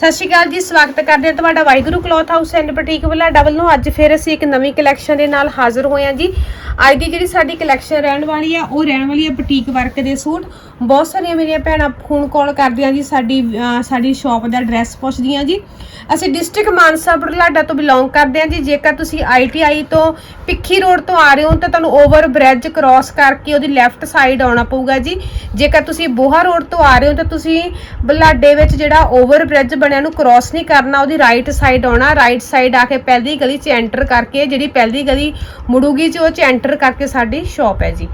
ਸਤਿ ਸ਼੍ਰੀ ਅਕਾਲ ਜੀ, ਸਵਾਗਤ ਕਰਦੇ ਹਾਂ ਤੁਹਾਡਾ Waheguru cloth house and boutique Bulada ਵੱਲੋਂ ਅੱਜ ਫਿਰ ਅਸੀਂ ਇੱਕ ਨਵੀਂ ਕਲੈਕਸ਼ਨ ਦੇ ਨਾਲ ਹਾਜ਼ਰ ਹੋਏ ਹਾਂ ਜੀ। ਅੱਜ ਦੀ ਜਿਹੜੀ ਸਾਡੀ ਕਲੈਕਸ਼ਨ ਰਹਿਣ ਵਾਲੀ ਆ, ਉਹ ਰਹਿਣ ਵਾਲੀ ਆ ਬੁਟੀਕ ਵਰਕ ਦੇ ਸੂਟ। ਬਹੁਤ ਸਾਰੀਆਂ ਮੇਰੀਆਂ ਭੈਣਾਂ ਫੋਨ ਕਾਲ ਕਰਦੀਆਂ ਜੀ, ਸਾਡੀ ਸਾਡੀ ਸ਼ਾਪ ਦਾ ਐਡਰੈਸ ਪੁੱਛਦੀਆਂ ਜੀ। ਅਸੀਂ ਡਿਸਟ੍ਰਿਕਟ ਮਾਨਸਾ ਬੁਢਲਾਡਾ ਤੋਂ ਬਿਲੋਂਗ ਕਰਦੇ ਹਾਂ ਜੀ। ਜੇਕਰ ਤੁਸੀਂ ਆਈਟੀਆਈ ਤੋਂ ਪਿੱਖੀ ਰੋਡ ਤੋਂ ਆ ਰਹੇ ਹੋ, ਤਾਂ ਤੁਹਾਨੂੰ ਓਵਰ ਬ੍ਰਿਜ ਕ੍ਰਾਸ ਕਰਕੇ ਉਹਦੀ ਲੈਫਟ ਸਾਈਡ ਆਉਣਾ ਪਊਗਾ ਜੀ। ਜੇਕਰ ਤੁਸੀਂ ਬੋਹਾ ਰੋਡ ਤੋਂ ਆ ਰਹੇ ਹੋ, ਤਾਂ ਤੁਸੀਂ ਬੁਢਲਾਡੇ ਵਿੱਚ ਜਿਹੜਾ ਓਵਰ ਬ੍ਰਿਜ ਬਣਿਆ ਨੂੰ ਕ੍ਰਾਸ ਨਹੀਂ ਕਰਨਾ, ਉਹਦੀ ਰਾਈਟ ਸਾਈਡ ਆਉਣਾ। ਰਾਈਟ ਸਾਈਡ ਆ ਕੇ ਪਹਿਲੀ ਗਲੀ 'ਚ ਐਂਟਰ ਕਰਕੇ ਜਿਹੜੀ ਪਹਿਲੀ ਗਲੀ ਮੁੜੂਗੀ 'ਚ ਉਹ 'ਚ ਐਂਟਰ ਕਰਕੇ ਸਾਡੀ ਸ਼ਾਪ ਹੈ ਜੀ।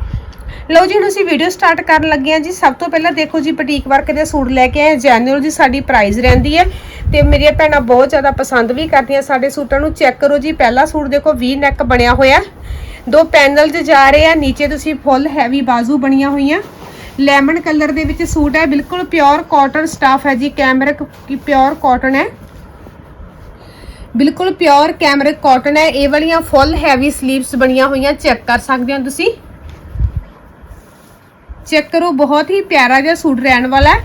ਲਓ ਜੀ, ਹੁਣ ਅਸੀਂ ਵੀਡੀਓ ਸਟਾਰਟ ਕਰਨ ਲੱਗੇ ਹਾਂ ਜੀ। ਸਭ ਤੋਂ ਪਹਿਲਾਂ ਦੇਖੋ ਜੀ, ਬੁਟੀਕ ਵਰਕ ਦੇ ਸੂਟ ਲੈ ਕੇ ਆਏ ਜੈਨੂਅਲ ਜੀ, ਸਾਡੀ ਪ੍ਰਾਈਸ ਰਹਿੰਦੀ ਹੈ। ਤੇ ਮੇਰੀਆਂ ਭੈਣਾਂ ਬਹੁਤ ਜ਼ਿਆਦਾ ਪਸੰਦ ਵੀ ਕਰਦੀਆਂ ਸਾਡੇ ਸੂਟਾਂ ਨੂੰ। ਚੈੱਕ ਕਰੋ ਜੀ, ਪਹਿਲਾ ਸੂਟ ਦੇਖੋ, ਵੀ ਨੈਕ ਬਣਿਆ ਹੋਇਆ। ਦੋ ਪੈਨਲ 'ਚ ਜਾ ਰਹੇ ਆ ਨੀਚੇ ਤੁਸੀਂ ਫੁੱਲ ਹੈਵੀ ਬਾਜ਼ੂ ਬਣੀਆਂ ਹੋਈਆਂ। ਲੈਮਨ ਕਲਰ ਦੇ ਵਿੱਚ ਸੂਟ ਹੈ। ਬਿਲਕੁਲ ਪਿਓਰ ਕਾਟਨ ਸਟਾਫ ਹੈ ਜੀ। ਕੈਮਰਿਕ ਕੀ ਪਿਓਰ ਕਾਟਨ ਹੈ। ਬਿਲਕੁਲ ਪਿਓਰ ਕੈਮਰਿਕ ਕਾਟਨ ਹੈ, ਇਹ ਵਾਲੀਆਂ ਫੁੱਲ ਹੈਵੀ ਸਲੀਵਸ ਬਣੀਆਂ ਹੋਈਆਂ ਚੈੱਕ ਕਰ ਸਕਦੇ ਹੋ ਤੁਸੀਂ। ਚੈੱਕ ਕਰੋ, ਬਹੁਤ ਹੀ ਪਿਆਰਾ ਜਿਹਾ ਸੂਟ ਰਹਿਣ ਵਾਲਾ ਹੈ।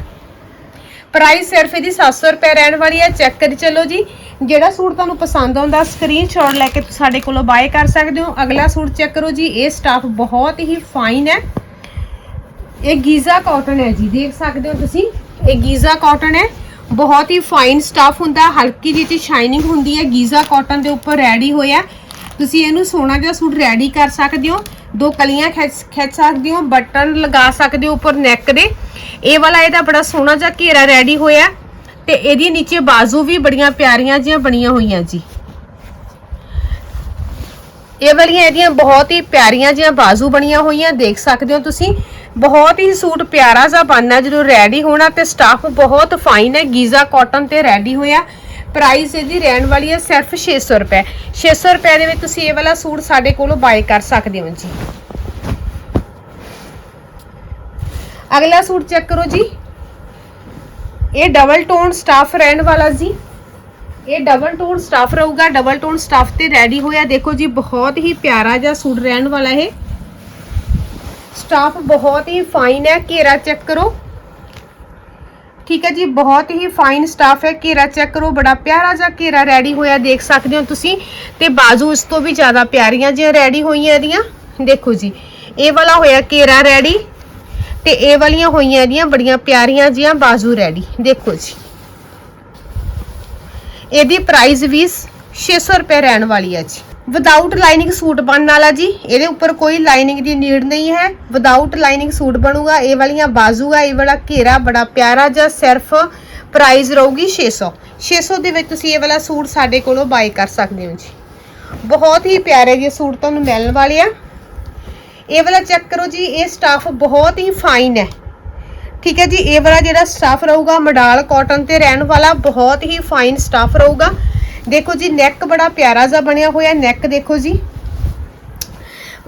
ਪ੍ਰਾਈਸ ਸਿਰਫ ਇਹਦੀ 700 ਰੁਪਏ ਰਹਿਣ ਵਾਲੀ ਹੈ ਚੈੱਕ ਕਰੀ ਚਲੋ ਜੀ। ਜਿਹੜਾ ਸੂਟ ਤੁਹਾਨੂੰ ਪਸੰਦ ਆਉਂਦਾ ਸਕਰੀਨਸ਼ਾਟ ਲੈ ਕੇ ਸਾਡੇ ਕੋਲੋਂ ਬਾਏ ਕਰ ਸਕਦੇ ਹੋ। ਅਗਲਾ ਸੂਟ ਚੈੱਕ ਕਰੋ ਜੀ, ਇਹ ਸਟਾਫ ਬਹੁਤ ਹੀ ਫਾਈਨ ਹੈ। ਇਹ ਗੀਜ਼ਾ ਕਾਟਨ ਹੈ ਜੀ, ਦੇਖ ਸਕਦੇ ਹੋ ਤੁਸੀਂ। ਇਹ ਗੀਜ਼ਾ ਕਾਟਨ ਹੈ। ਬਹੁਤ ਹੀ ਫਾਈਨ ਸਟਾਫ ਹੁੰਦਾ, ਹਲਕੀ ਜਿਹੀ ਸ਼ਾਈਨਿੰਗ ਹੁੰਦੀ ਹੈ, ਗੀਜ਼ਾ ਕਾਟਨ ਦੇ ਉੱਪਰ ਰੈਡੀ ਹੋਇਆ। ਤੁਸੀਂ ਇਹਨੂੰ ਸੋਹਣਾ ਜਿਹਾ ਸੂਟ ਰੈਡੀ ਕਰ ਸਕਦੇ ਹੋ, ਦੋ ਕਲੀਆਂ ਖਿੱਚ ਖਿੱਚ ਸਕਦੇ ਹੋ, ਬਟਨ ਲਗਾ ਸਕਦੇ ਹੋ ਉੱਪਰ ਨੈਕ ਦੇ। ਇਹ ਵਾਲਾ ਇਹਦਾ ਬੜਾ ਸੋਹਣਾ ਜਿਹਾ ਘੇਰਾ ਰੈਡੀ ਹੋਇਆ। ਤੇ ਇਹਦੀ ਨੀਚੇ ਬਾਜ਼ੂ ਵੀ ਬੜੀਆਂ ਪਿਆਰੀਆਂ ਜਿਹੀਆਂ ਬਣੀਆਂ ਹੋਈਆਂ ਜੀ। ਇਹ ਵਾਲੀਆਂ ਇਹਦੀਆਂ ਬਹੁਤ ਹੀ ਪਿਆਰੀਆਂ ਜਿਹੀਆਂ ਬਾਜ਼ੂ ਬਣੀਆਂ ਹੋਈਆਂ, ਦੇਖ ਸਕਦੇ ਹੋ ਤੁਸੀਂ। ਬਹੁਤ ਹੀ ਸੂਟ ਪਿਆਰਾ ਜਿਹਾ ਬਣਨਾ ਜਦੋਂ ਰੈਡੀ ਹੋਣਾ ਤੇ ਸਟਾਫ ਬਹੁਤ ਫਾਈਨ ਹੈ। ਗੀਜ਼ਾ ਕਾਟਨ ਤੇ ਰੈਡੀ ਹੋਇਆ। ਪ੍ਰਾਈਸ ਇਹਦੀ ਰਹਿਣ ਵਾਲੀ ਹੈ ਸਿਰਫ 600 ਰੁਪਏ। 600 ਰੁਪਏ ਦੇ ਵਿੱਚ ਤੁਸੀਂ ਇਹ ਵਾਲਾ ਸੂਟ ਸਾਡੇ ਕੋਲੋਂ ਬਾਏ ਕਰ ਸਕਦੇ ਹੋ ਜੀ। ਅਗਲਾ ਸੂਟ ਚੈੱਕ ਕਰੋ ਜੀ। ਇਹ ਡਬਲ ਟੋਨ ਸਟਾਫ ਰਹਿਣ ਵਾਲਾ ਜੀ। ਇਹ ਡਬਲ ਟੋਨ ਸਟਾਫ ਰਹੂਗਾ। ਡਬਲ ਟੋਨ ਸਟਾਫ ਤੇ ਰੈਡੀ ਹੋਇਆ। ਦੇਖੋ ਜੀ, ਬਹੁਤ ਹੀ ਪਿਆਰਾ ਜਿਹਾ ਸੂਟ ਰਹਿਣ ਵਾਲਾ ਇਹ। ਸਟਾਫ ਬਹੁਤ ਹੀ ਫਾਈਨ ਹੈ, ਘੇਰਾ ਚੈੱਕ ਕਰੋ। ਠੀਕ ਹੈ ਜੀ, ਬਹੁਤ ਹੀ ਫਾਈਨ ਸਟਾਫ ਹੈ, ਘੇਰਾ ਚੈੱਕ ਕਰੋ, ਬੜਾ ਪਿਆਰਾ ਜਿਹਾ ਘੇਰਾ ਰੈਡੀ ਹੋਇਆ ਦੇਖ ਸਕਦੇ ਹੋ ਤੁਸੀਂ। ਤੇ ਬਾਜ਼ੂ ਇਸ ਤੋਂ ਵੀ ਜ਼ਿਆਦਾ ਪਿਆਰੀਆਂ ਜਿਹੀਆਂ ਰੈਡੀ ਹੋਈਆਂ ਇਹਦੀਆਂ। ਦੇਖੋ ਜੀ, ਇਹ ਵਾਲਾ ਹੋਇਆ ਘੇਰਾ ਰੈਡੀ ਤੇ ਇਹ ਵਾਲੀਆਂ ਹੋਈਆਂ ਇਹਦੀਆਂ ਬੜੀਆਂ ਪਿਆਰੀਆਂ ਜਿਹੀਆਂ ਬਾਜ਼ੂ ਰੈਡੀ ਦੇਖੋ ਜੀ। ਇਹਦੀ ਪ੍ਰਾਈਸ ਵੀ 600 ਰੁਪਏ ਰਹਿਣ ਵਾਲੀ ਹੈ ਜੀ। ਵਿਦਆਊਟ ਲਾਈਨਿੰਗ ਸੂਟ ਬਣਨ ਵਾਲਾ ਜੀ, ਇਹਦੇ ਉੱਪਰ ਕੋਈ ਲਾਈਨਿੰਗ ਦੀ ਨੀਡ ਨਹੀਂ ਹੈ। ਵਿਦਆਊਟ ਲਾਈਨਿੰਗ ਸੂਟ ਬਣੂਗਾ, ਇਹ ਵਾਲੀਆਂ ਬਾਜ਼ੂ ਆ, ਇਹ ਵਾਲਾ ਘੇਰਾ ਬੜਾ ਪਿਆਰਾ ਜਿਹਾ, ਸਿਰਫ ਪ੍ਰਾਈਸ ਰਹੂਗੀ 600 600 ਦੇ ਵਿੱਚ ਤੁਸੀਂ ਇਹ ਵਾਲਾ ਸੂਟ ਸਾਡੇ ਕੋਲੋਂ ਬਾਈ ਕਰ ਸਕਦੇ ਹੋ ਜੀ। ਬਹੁਤ ਹੀ ਪਿਆਰੇ ਜਿਹੇ ਸੂਟ ਤੁਹਾਨੂੰ ਮਿਲਣ ਵਾਲੇ ਆ। ਇਹ ਵਾਲਾ ਚੈੱਕ ਕਰੋ ਜੀ, ਇਹ ਸਟਾਫ ਬਹੁਤ ਹੀ ਫਾਈਨ ਹੈ। ਠੀਕ ਹੈ ਜੀ, ਇਹ ਵਾਲਾ ਜਿਹੜਾ ਸਟਾਫ ਰਹੂਗਾ, ਮਡਾਲ ਕਾਟਨ ਤੇ ਰਹਿਣ ਵਾਲਾ, ਬਹੁਤ ਹੀ ਫਾਈਨ ਸਟਾਫ ਰਹੂਗਾ। ਦੇਖੋ ਜੀ ਨੈਕ ਬੜਾ ਪਿਆਰਾ ਜਿਹਾ ਬਣਿਆ ਹੋਇਆ ਨੈਕ ਦੇਖੋ ਜੀ।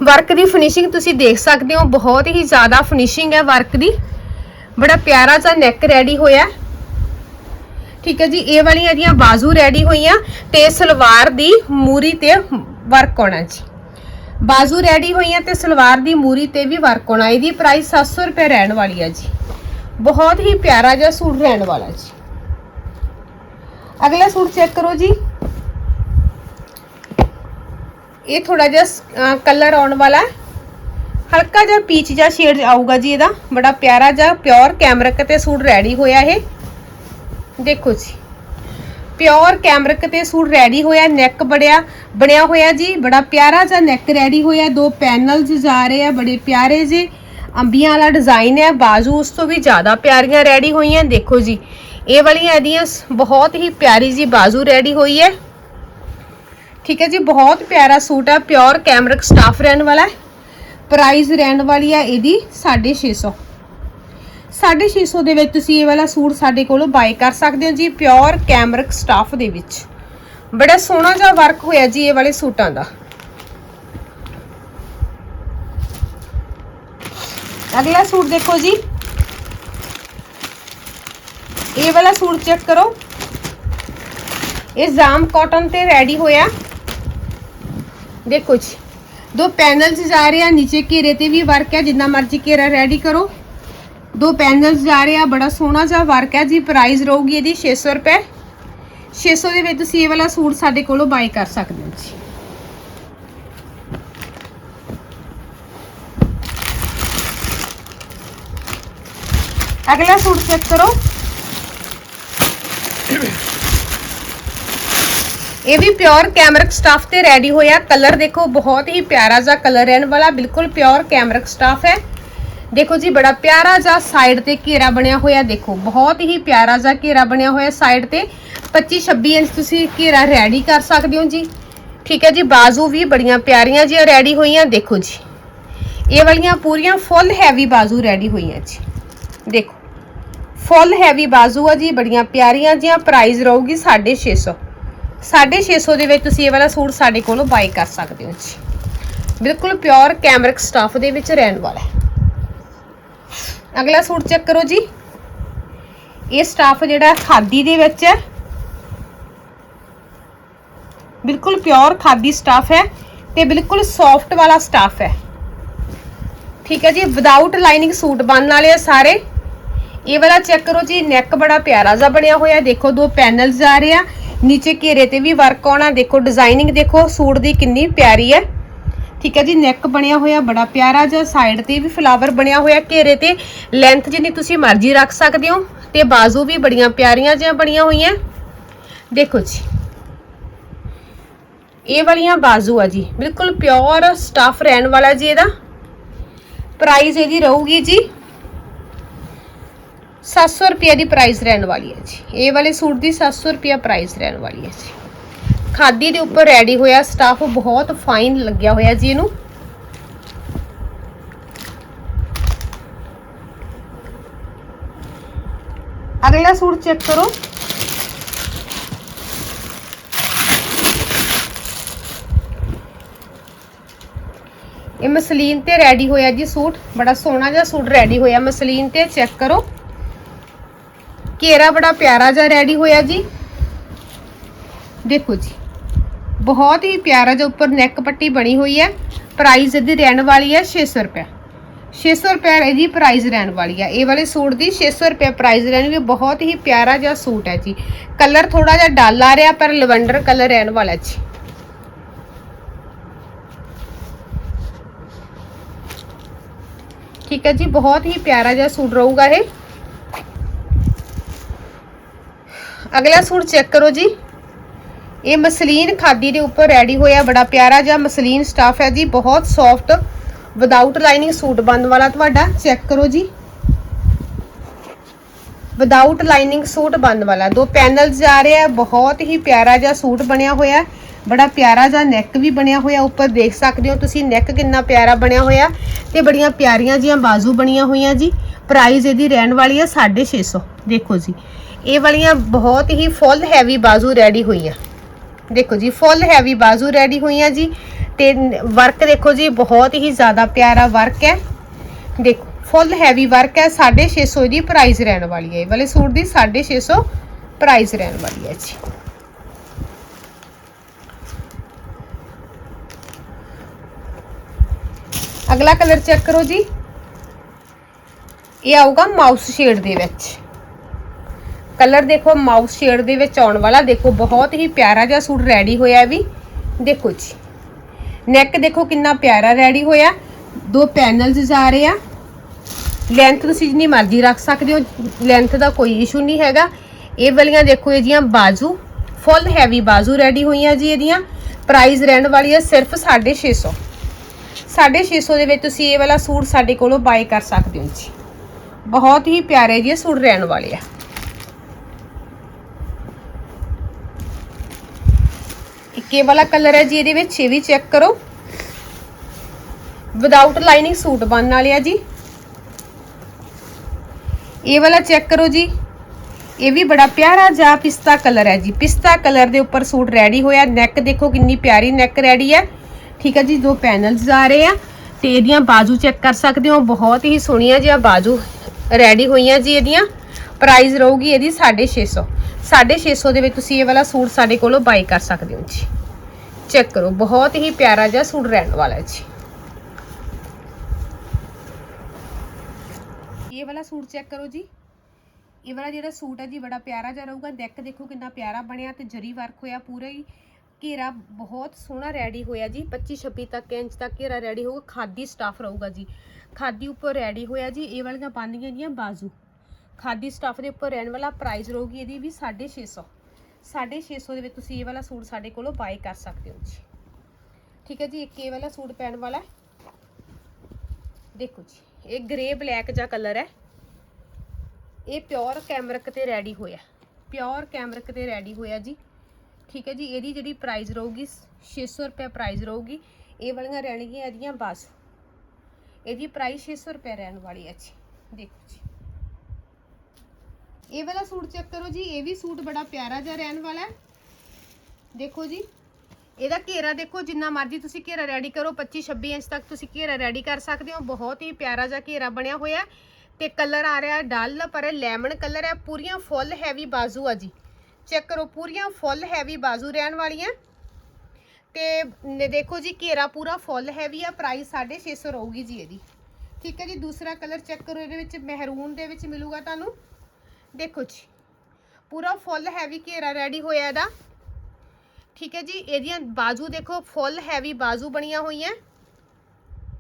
ਵਰਕ ਦੀ ਫਿਨਿਸ਼ਿੰਗ ਤੁਸੀਂ ਦੇਖ ਸਕਦੇ ਹੋ, ਬਹੁਤ ਹੀ ਜ਼ਿਆਦਾ ਫਿਨਿਸ਼ਿੰਗ ਹੈ ਵਰਕ ਦੀ। ਬੜਾ ਪਿਆਰਾ ਜਿਹਾ ਨੈਕ ਰੈਡੀ ਹੋਇਆ ਠੀਕ ਹੈ ਜੀ, ਇਹ ਵਾਲੀਆਂ ਇਹਦੀਆਂ ਬਾਜ਼ੂ ਰੈਡੀ ਹੋਈਆਂ ਤੇ ਸਲਵਾਰ ਦੀ ਮੂਰੀ ਤੇ ਵਰਕ ਹੋਣਾ ਜੀ। ਬਾਜ਼ੂ ਰੈਡੀ ਹੋਈਆਂ ਤੇ ਸਲਵਾਰ ਦੀ ਮੂਰੀ ਤੇ ਵੀ ਵਰਕ ਹੋਣਾ ਇਹਦੀ ਪ੍ਰਾਈਸ 700 ਰੁਪਏ ਰਹਿਣ ਵਾਲੀ ਹੈ ਜੀ। ਬਹੁਤ ਹੀ ਪਿਆਰਾ ਜਿਹਾ ਸੂਟ ਰਹਿਣ ਵਾਲਾ ਜੀ। ਅਗਲਾ ਸੂਟ ਚੈੱਕ ਕਰੋ ਜੀ। ਇਹ ਥੋੜਾ ਜਿਹਾ ਕਲਰ ਆਉਣ ਵਾਲਾ ਹਲਕਾ ਜਿਹਾ ਪੀਚ ਜਿਹਾ ਸ਼ੇਡ ਆਊਗਾ ਜੀ ਇਹਦਾ। ਬੜਾ ਪਿਆਰਾ ਜਿਹਾ ਪਿਓਰ ਕੈਮਰਿਕ ਤੇ ਸੂਟ ਰੈਡੀ ਹੋਇਆ ਇਹ। ਦੇਖੋ ਜੀ। ਪਿਓਰ ਕੈਮਰਿਕ ਤੇ ਸੂਟ ਰੈਡੀ ਹੋਇਆ ਨੈਕ ਬੜਿਆ, ਬਣਿਆ ਹੋਇਆ ਜੀ। ਬੜਾ ਪਿਆਰਾ ਜਿਹਾ ਨੈਕ ਰੈਡੀ ਹੋਇਆ। ਦੋ ਪੈਨਲਸ ਜਾ ਰਹੇ ਆ, ਬੜੇ ਪਿਆਰੇ ਜੀ। ਅੰਬੀਆਂ ਵਾਲਾ ਡਿਜ਼ਾਈਨ ਹੈ। ਬਾਜ਼ੂ ਉਸ ਤੋਂ ਵੀ ਜ਼ਿਆਦਾ ਪਿਆਰੀਆਂ ਰੈਡੀ ਹੋਈਆਂ। ਦੇਖੋ ਜੀ। ਇਹ ਵਾਲੀਆਂ ਇਹਦੀਆਂ ਸ- ਬਹੁਤ ਹੀ ਪਿਆਰੀ ਜੀ ਬਾਜ਼ੂ ਰੈਡੀ ਹੋਈ ਹੈ। ਠੀਕ ਹੈ ਜੀ, ਬਹੁਤ ਪਿਆਰਾ ਸੂਟ ਆ ਪਿਓਰ ਕੈਮਰਿਕ ਸਟਾਫ ਰਹਿਣ ਵਾਲਾ ਹੈ। ਪ੍ਰਾਈਸ ਰਹਿਣ ਵਾਲੀ ਆ ਇਹਦੀ 650 650 ਦੇ ਵਿੱਚ ਤੁਸੀਂ ਇਹ ਵਾਲਾ ਸੂਟ ਸਾਡੇ ਕੋਲੋਂ ਬਾਈ ਕਰ ਸਕਦੇ ਹੋ ਜੀ ਪਿਓਰ ਕੈਮਰਿਕ ਸਟਾਫ ਦੇ ਵਿੱਚ। ਬੜਾ ਸੋਹਣਾ ਜਿਹਾ ਵਰਕ ਹੋਇਆ ਜੀ ਇਹ ਵਾਲੇ ਸੂਟਾਂ ਦਾ। ਅਗਲਾ ਸੂਟ ਦੇਖੋ ਜੀ। ਇਹ ਵਾਲਾ ਸੂਟ ਚੈੱਕ ਕਰੋ। ਇਹ ਜਾਮ ਕਾਟਨ ਤੇ ਰੈਡੀ ਹੋਇਆ। ਦੇਖੋ ਜੀ। ਦੋ ਪੈਨਲਸ ਜਾ ਰਹੇ ਆ, ਨੀਚੇ ਘੇਰੇ ਤੇ ਵੀ ਵਰਕ ਹੈ, ਜਿੰਨਾ ਮਰਜ਼ੀ ਘੇਰਾ ਰੈਡੀ ਕਰੋ। ਦੋ ਪੈਨਲਸ ਜਾ ਰਹੇ ਆ, ਬੜਾ ਸੋਹਣਾ ਜਿਹਾ ਵਰਕ ਹੈ ਜੀ ਪ੍ਰਾਈਸ ਰਹੂਗੀ ਇਹਦੀ 600 ਰੁਪਏ। 600 ਦੇ ਵਿੱਚ ਤੁਸੀਂ ਇਹ ਵਾਲਾ ਸੂਟ ਸਾਡੇ ਕੋਲੋਂ ਬਾਈ ਕਰ ਸਕਦੇ ਹੋ ਜੀ। ਅਗਲਾ ਸੂਟ ਚੈੱਕ ਕਰੋ। ਇਹ ਵੀ ਪਿਓਰ ਕੈਮਰਿਕ ਸਟਾਫ ਤੇ ਰੈਡੀ ਹੋਇਆ। ਕਲਰ ਦੇਖੋ, ਬਹੁਤ ਹੀ ਪਿਆਰਾ ਜਿਹਾ ਕਲਰ ਰਹਿਣ ਵਾਲਾ, ਬਿਲਕੁਲ ਪਿਓਰ ਕੈਮਰਿਕ ਸਟਾਫ ਹੈ। ਦੇਖੋ ਜੀ, ਬੜਾ ਪਿਆਰਾ ਜਿਹਾ ਸਾਈਡ ਤੇ ਘੇਰਾ ਬਣਿਆ ਹੋਇਆ, ਦੇਖੋ। ਬਹੁਤ ਹੀ ਪਿਆਰਾ ਜਿਹਾ ਘੇਰਾ ਬਣਿਆ ਹੋਇਆ ਸਾਈਡ ਤੇ। 25 26 ਇੰਚ ਤੁਸੀਂ ਘੇਰਾ ਰੈਡੀ ਕਰ ਸਕਦੇ ਹੋ ਜੀ। ਠੀਕ ਹੈ ਜੀ, ਬਾਜ਼ੂ ਵੀ ਬੜੀਆਂ ਪਿਆਰੀਆਂ ਜਿਹੀਆਂ ਰੈਡੀ ਹੋਈਆਂ, ਦੇਖੋ ਜੀ। ਇਹ ਵਾਲੀਆਂ ਪੂਰੀਆਂ ਫੁੱਲ ਹੈਵੀ ਬਾਜ਼ੂ ਰੈਡੀ ਹੋਈਆਂ ਜੀ। ਦੇਖੋ ਫੁੱਲ ਹੈਵੀ ਬਾਜ਼ੂ ਆ ਜੀ, ਬੜੀਆਂ ਪਿਆਰੀਆਂ ਜੀਆਂ ਪ੍ਰਾਈਸ ਰਹੂਗੀ 650 650 ਦੇ ਵਿੱਚ ਤੁਸੀਂ ਇਹ ਵਾਲਾ ਸੂਟ ਸਾਡੇ ਕੋਲੋਂ ਬਾਈ ਕਰ ਸਕਦੇ ਹੋ ਜੀ। ਬਿਲਕੁਲ ਪਿਓਰ ਕੈਮਰਿਕ ਸਟਾਫ ਦੇ ਵਿੱਚ ਰਹਿਣ ਵਾਲਾ ਹੈ। ਅਗਲਾ ਸੂਟ ਚੈੱਕ ਕਰੋ ਜੀ। ਇਹ ਸਟਾਫ ਜਿਹੜਾ ਖਾਦੀ ਦੇ ਵਿੱਚ ਹੈ। ਬਿਲਕੁਲ ਪਿਓਰ ਖਾਦੀ ਸਟਾਫ ਹੈ ਤੇ ਬਿਲਕੁਲ ਸੌਫਟ ਵਾਲਾ ਸਟਾਫ ਹੈ। ਠੀਕ ਹੈ ਜੀ ਵਿਦਆਊਟ ਲਾਈਨਿੰਗ ਸੂਟ ਬਣਨ ਵਾਲੇ ਆ ਸਾਰੇ। ਇਹ ਵਾਲਾ ਚੈੱਕ ਕਰੋ ਜੀ ਨੈਕ ਬੜਾ ਪਿਆਰਾ ਜਿਹਾ ਬਣਿਆ ਹੋਇਆ ਦੇਖੋ, ਦੋ ਪੈਨਲਸ ਆ ਰਹੇ ਆ। ਨੀਚੇ ਘੇਰੇ ਤੇ ਵੀ ਵਰਕ ਆਉਣਾ, ਦੇਖੋ ਡਿਜ਼ਾਈਨਿੰਗ ਦੇਖੋ, ਸੂਟ ਦੀ ਕਿੰਨੀ ਪਿਆਰੀ ਹੈ। ਠੀਕ ਹੈ ਜੀ ਨੈਕ ਬਣਿਆ ਹੋਇਆ, ਬੜਾ ਪਿਆਰਾ ਜਿਹਾ ਸਾਈਡ ਤੇ ਵੀ ਫਲਾਵਰ ਬਣਿਆ ਹੋਇਆ ਘੇਰੇ ਤੇ। ਲੈਂਥ ਜਿੰਨੀ ਤੁਸੀਂ ਮਰਜ਼ੀ ਰੱਖ ਸਕਦੇ ਹੋ, ਤੇ ਬਾਜ਼ੂ ਵੀ ਬੜੀਆਂ ਪਿਆਰੀਆਂ ਜਿਹੀਆਂ ਬਣੀਆਂ ਹੋਈਆਂ। ਦੇਖੋ ਜੀ, ਇਹ ਵਾਲੀਆਂ ਬਾਜ਼ੂ ਆ ਜੀ, ਬਿਲਕੁਲ ਪਿਓਰ ਸਟਫ ਰਹਿਣ ਵਾਲਾ ਜੀ ਇਹਦਾ। ਪ੍ਰਾਈਸ ਇਹਦੀ ਰਹੂਗੀ ਜੀ 700 ਰੁਪਏ ਦੀ ਪ੍ਰਾਈਸ ਰਹਿਣ ਵਾਲੀ ਹੈ ਜੀ। ਇਹ ਵਾਲੇ ਸੂਟ ਦੀ 700 ਰੁਪਏ ਪ੍ਰਾਈਸ ਰਹਿਣ ਵਾਲੀ ਹੈ ਜੀ। ਖਾਦੀ ਦੇ ਉੱਪਰ ਰੈਡੀ ਹੋਇਆ ਸਟਾਫ ਬਹੁਤ ਫਾਈਨ ਲੱਗਿਆ ਹੋਇਆ ਜੀ ਇਹਨੂੰ। ਅਗਲਾ ਸੂਟ ਚੈੱਕ ਕਰੋ। ਇਹ ਮਸਲੀਨ ਤੇ ਰੈਡੀ ਹੋਇਆ ਜੀ ਸੂਟ। ਬੜਾ ਸੋਹਣਾ ਜਿਹਾ ਸੂਟ ਰੈਡੀ ਹੋਇਆ। ਮਸਲੀਨ ਤੇ ਚੈੱਕ ਕਰੋ। ਘੇਰਾ ਬੜਾ ਪਿਆਰਾ ਜਿਹਾ ਰੈਡੀ ਹੋਇਆ ਜੀ। ਦੇਖੋ ਜੀ, ਬਹੁਤ ਹੀ ਪਿਆਰਾ ਜਿਹਾ ਉੱਪਰ ਨੈਕ ਪੱਟੀ ਬਣੀ ਹੋਈ ਹੈ। ਪ੍ਰਾਈਸ ਇਹਦੀ ਰਹਿਣ ਵਾਲੀ ਹੈ 600 ਰੁਪਏ 600 ਰੁਪਏ ਇਹਦੀ ਪ੍ਰਾਈਸ ਰਹਿਣ ਵਾਲੀ ਹੈ। ਇਹ ਵਾਲੇ ਸੂਟ ਦੀ 600 ਰੁਪਏ ਪ੍ਰਾਈਸ ਰਹਿਣ ਵਾਲੀ, ਬਹੁਤ ਹੀ ਪਿਆਰਾ ਜਿਹਾ ਸੂਟ ਹੈ ਜੀ। ਕਲਰ ਥੋੜਾ ਜਿਹਾ ਡਲ ਆ ਰਿਹਾ, ਪਰ ਲਵੈਂਡਰ ਕਲਰ ਰਹਿਣ ਵਾਲਾ ਜੀ। ਠੀਕ ਹੈ ਜੀ, ਬਹੁਤ ਹੀ ਪਿਆਰਾ ਜਿਹਾ ਸੂਟ ਰਹੂਗਾ ਇਹ। ਅਗਲਾ ਸੂਟ ਚੈੱਕ ਕਰੋ ਜੀ। ਇਹ ਮਸਲੀਨ ਖਾਦੀ ਦੇ ਉੱਪਰ ਰੈਡੀ ਹੋਇਆ, ਬੜਾ ਪਿਆਰਾ ਜਿਹਾ ਮਸਲੀਨ ਸਟਾਫ ਹੈ ਜੀ, ਬਹੁਤ ਸੌਫਟ ਵਿਦਆਊਟ ਲਾਈਨਿੰਗ ਸੂਟ ਬਣਨ ਵਾਲਾ ਤੁਹਾਡਾ ਚੈੱਕ ਕਰੋ ਜੀ। ਵਿਦਆਊਟ ਲਾਈਨਿੰਗ ਸੂਟ ਬਣਨ ਵਾਲਾ, ਦੋ ਪੈਨਲਸ ਜਾ ਰਹੇ ਆ ਬਹੁਤ ਹੀ ਪਿਆਰਾ ਜਿਹਾ ਸੂਟ ਬਣਿਆ ਹੋਇਆ ਬੜਾ ਪਿਆਰਾ ਜਿਹਾ ਨੈਕ ਵੀ ਬਣਿਆ ਹੋਇਆ ਉੱਪਰ ਦੇਖ ਸਕਦੇ ਹੋ ਤੁਸੀਂ ਨੈਕ ਕਿੰਨਾ ਪਿਆਰਾ ਬਣਿਆ ਹੋਇਆ ਤੇ ਬੜੀਆਂ ਪਿਆਰੀਆਂ ਜੀਆਂ ਬਾਜ਼ੂ ਬਣੀਆਂ ਹੋਈਆਂ ਜੀ। ਪ੍ਰਾਈਸ ਇਹਦੀ ਰਹਿਣ ਵਾਲੀ ਹੈ 650 ਦੇਖੋ ਜੀ। ਇਹ ਵਾਲੀਆਂ ਬਹੁਤ ਹੀ ਫੁੱਲ ਹੈਵੀ ਬਾਜ਼ੂ ਰੈਡੀ ਹੋਈਆਂ। ਦੇਖੋ ਜੀ ਫੁੱਲ ਹੈਵੀ ਬਾਜ਼ੂ ਰੈਡੀ ਹੋਈਆਂ ਜੀ। ਤੇ ਵਰਕ ਦੇਖੋ ਜੀ, ਬਹੁਤ ਹੀ ਜ਼ਿਆਦਾ ਪਿਆਰਾ ਵਰਕ ਹੈ। ਦੇਖੋ ਫੁੱਲ ਹੈਵੀ ਵਰਕ ਹੈ 650 ਦੀ ਪ੍ਰਾਈਸ ਰਹਿਣ ਵਾਲੀ ਹੈ। ਇਹ ਵਾਲੇ ਸੂਟ ਦੀ 650 ਪ੍ਰਾਈਸ ਰਹਿਣ ਵਾਲੀ ਹੈ ਜੀ। ਅਗਲਾ ਕਲਰ ਚੈੱਕ ਕਰੋ ਜੀ। ਇਹ ਆਊਗਾ ਮਾਊਸ ਸ਼ੇਡ ਦੇ ਵਿੱਚ। ਕਲਰ ਦੇਖੋ, ਮਾਊਸ ਸ਼ੇਡ ਦੇ ਵਿੱਚ ਆਉਣ ਵਾਲਾ ਦੇਖੋ, ਬਹੁਤ ਹੀ ਪਿਆਰਾ ਜਿਹਾ ਸੂਟ ਰੈਡੀ ਹੋਇਆ ਵੀ। ਦੇਖੋ ਜੀ। ਨੈਕ ਦੇਖੋ ਕਿੰਨਾ ਪਿਆਰਾ ਰੈਡੀ ਹੋਇਆ। ਦੋ ਪੈਨਲਸ ਜਾ ਰਹੇ ਆ। ਲੈਂਥ ਤੁਸੀਂ ਜਿੰਨੀ ਮਰਜ਼ੀ ਰੱਖ ਸਕਦੇ ਹੋ ਲੈਂਥ ਦਾ ਕੋਈ ਇਸ਼ੂ ਨਹੀਂ ਹੈਗਾ। ਇਹ ਵਾਲੀਆਂ ਦੇਖੋ ਇਹਦੀਆਂ ਬਾਜ਼ੂ ਫੁੱਲ ਹੈਵੀ ਬਾਜ਼ੂ ਰੈਡੀ ਹੋਈਆਂ ਜੀ ਇਹਦੀਆਂ। ਪ੍ਰਾਈਸ ਰਹਿਣ ਵਾਲੀ ਹੈ ਸਿਰਫ 650 650 ਦੇ ਵਿੱਚ ਤੁਸੀਂ ਇਹ ਵਾਲਾ ਸੂਟ ਸਾਡੇ ਕੋਲੋਂ ਬਾਏ ਕਰ ਸਕਦੇ ਹੋ ਜੀ। ਬਹੁਤ ਹੀ ਪਿਆਰੇ ਜਿਹੇ ਸੂਟ ਰਹਿਣ ਵਾਲੇ ਆ। ਇੱਕ ਇਹ ਵਾਲਾ ਕਲਰ ਹੈ ਜੀ, ਇਹਦੇ ਵਿੱਚ ਇਹ ਵੀ ਚੈੱਕ ਕਰੋ। ਵਿਦਆਊਟ ਲਾਈਨਿੰਗ ਸੂਟ ਬਣਨ ਵਾਲੇ ਆ ਜੀ। ਇਹ ਵਾਲਾ ਚੈੱਕ ਕਰੋ ਜੀ। ਇਹ ਵੀ ਬੜਾ ਪਿਆਰਾ ਜਿਹਾ ਪਿਸਤਾ ਕਲਰ ਹੈ ਜੀ। ਪਿਸਤਾ ਕਲਰ ਦੇ ਉੱਪਰ ਸੂਟ ਰੈਡੀ ਹੋਇਆ। ਨੈਕ ਦੇਖੋ ਕਿੰਨੀ ਪਿਆਰੀ ਨੈਕ ਰੈਡੀ ਹੈ। ਠੀਕ ਹੈ ਜੀ, ਦੋ ਪੈਨਲਸ ਆ ਰਹੇ ਆ। ਤੇ ਇਹਦੀਆਂ ਬਾਜ਼ੂ ਚੈੱਕ ਕਰ ਸਕਦੇ ਹੋ। ਬਹੁਤ ਹੀ ਸੋਹਣੀਆਂ ਜਿਹਾ ਬਾਜ਼ੂ ਰੈਡੀ ਹੋਈਆਂ ਜੀ ਇਹਦੀਆਂ। ਪ੍ਰਾਈਸ ਰਹੂਗੀ ਇਹਦੀ 650 650 ਦੇ ਵਿੱਚ ਤੁਸੀਂ ਇਹ ਵਾਲਾ ਸੂਟ ਸਾਡੇ ਕੋਲੋਂ ਬਾਈ ਕਰ ਸਕਦੇ ਹੋ ਜੀ। ਚੈੱਕ ਕਰੋ, ਬਹੁਤ ਹੀ ਪਿਆਰਾ ਜਿਹਾ ਸੂਟ ਰਹਿਣ ਵਾਲਾ ਹੈ ਜੀ। ਇਹ ਵਾਲਾ ਸੂਟ ਚੈੱਕ ਕਰੋ ਜੀ। ਇਹ ਵਾਲਾ ਜਿਹੜਾ ਸੂਟ ਹੈ ਜੀ, ਬੜਾ ਪਿਆਰਾ ਜਿਹਾ ਰਹੂਗਾ। ਨੈਕ ਦੇਖੋ ਕਿੰਨਾ ਪਿਆਰਾ ਬਣਿਆ ਤੇ ਜਰੀ ਵਰਕ ਹੋਇਆ, ਪੂਰਾ ਹੀ ਘੇਰਾ ਬਹੁਤ ਸੋਹਣਾ ਰੈਡੀ ਹੋਇਆ ਜੀ। 25 26 ਤੱਕ, ਇੰਚ ਤੱਕ ਘੇਰਾ ਰੈਡੀ ਹੋਊਗਾ। ਖਾਦੀ ਸਟਾਫ ਰਹੂਗਾ ਜੀ। ਖਾਦੀ ਉੱਪਰ ਰੈਡੀ ਹੋਇਆ ਜੀ। ਇਹ ਵਾਲੀਆਂ ਪਾਉਂਦੀਆਂ ਜੀਆਂ ਬਾਜ਼ੂ। ਖਾਦੀ ਸਟੱਫ ਦੇ ਉੱਪਰ ਰਹਿਣ ਵਾਲਾ ਪ੍ਰਾਈਸ ਰਹੂਗੀ ਇਹਦੀ ਵੀ 650 650 ਦੇ ਵਿੱਚ ਤੁਸੀਂ ਇਹ ਵਾਲਾ ਸੂਟ ਸਾਡੇ ਕੋਲੋਂ ਬਾਈ ਕਰ ਸਕਦੇ ਹੋ ਜੀ। ਠੀਕ ਹੈ ਜੀ, ਇੱਕ ਇਹ ਵਾਲਾ ਸੂਟ ਪੈਣ ਵਾਲਾ ਦੇਖੋ ਜੀ, ਇਹ ਗ੍ਰੇ ਬਲੈਕ ਜਿਹਾ ਕਲਰ ਹੈ। ਇਹ ਪਿਓਰ ਕੈਮਰਕ ਤੇ ਰੈਡੀ ਹੋਇਆ। ਪਿਓਰ ਕੈਮਰਕ ਤੇ ਰੈਡੀ ਹੋਇਆ ਜੀ। ਠੀਕ ਹੈ ਜੀ, ਇਹਦੀ ਜਿਹੜੀ ਪ੍ਰਾਈਸ ਰਹੂਗੀ 600 ਰੁਪਏ ਪ੍ਰਾਈਸ ਰਹੂਗੀ। ਇਹ ਵਾਲੀਆਂ ਰਹਿਣਗੀਆਂ ਇਹਦੀਆਂ ਬਸ। ਇਹਦੀ ਪ੍ਰਾਈਸ 600 ਰੁਪਏ ਰਹਿਣ ਵਾਲੀ ਹੈ ਜੀ। ਦੇਖੋ ਜੀ। ਇਹ ਵਾਲਾ ਸੂਟ ਚੈੱਕ ਕਰੋ ਜੀ, ਇਹ ਵੀ ਸੂਟ ਬੜਾ ਪਿਆਰਾ ਜਿਹਾ ਰਹਿਣ ਵਾਲਾ ਹੈ। ਦੇਖੋ ਜੀ, ਇਹਦਾ ਘੇਰਾ ਦੇਖੋ, ਜਿੰਨਾ ਮਰਜ਼ੀ ਤੁਸੀਂ ਘੇਰਾ ਰੈਡੀ ਕਰੋ 25 26 ਇੰਚ ਤੱਕ ਤੁਸੀਂ ਘੇਰਾ ਰੈਡੀ ਕਰ ਸਕਦੇ ਹੋ। ਬਹੁਤ ਹੀ ਪਿਆਰਾ ਜਿਹਾ ਘੇਰਾ ਬਣਿਆ ਹੋਇਆ ਹੈ ਤੇ ਕਲਰ ਆ ਰਿਹਾ ਡਲ, ਪਰ ਲੈਮਨ ਕਲਰ ਹੈ, ਪੂਰੀਆਂ ਫੁੱਲ ਹੈਵੀ ਬਾਜ਼ੂ ਆ ਜੀ। ਚੈੱਕ ਕਰੋ, ਪੂਰੀਆਂ ਫੁੱਲ ਹੈਵੀ ਬਾਜ਼ੂ ਰਹਿਣ ਵਾਲੀਆਂ। ਤੇ ਦੇਖੋ ਜੀ, ਘੇਰਾ ਪੂਰਾ ਫੁੱਲ ਹੈਵੀ ਆ ਪ੍ਰਾਈਸ 650 ਰਹੂਗੀ ਜੀ ਇਹਦੀ। ਠੀਕ ਹੈ ਜੀ, ਦੂਸਰਾ ਕਲਰ ਚੈੱਕ ਕਰੋ, ਇਹਦੇ ਵਿੱਚ ਮਹਿਰੂਨ ਦੇ ਵਿੱਚ ਮਿਲੂਗਾ ਤੁਹਾਨੂੰ। ਦੇਖੋ ਜੀ। ਪੂਰਾ ਫੁੱਲ ਹੈਵੀ ਘੇਰਾ ਰੈਡੀ ਹੋਇਆ ਇਹਦਾ। ਠੀਕ ਹੈ ਜੀ, ਇਹਦੀਆਂ ਬਾਜ਼ੂ ਦੇਖੋ ਫੁੱਲ ਹੈਵੀ ਬਾਜ਼ੂ ਬਣੀਆਂ ਹੋਈਆਂ।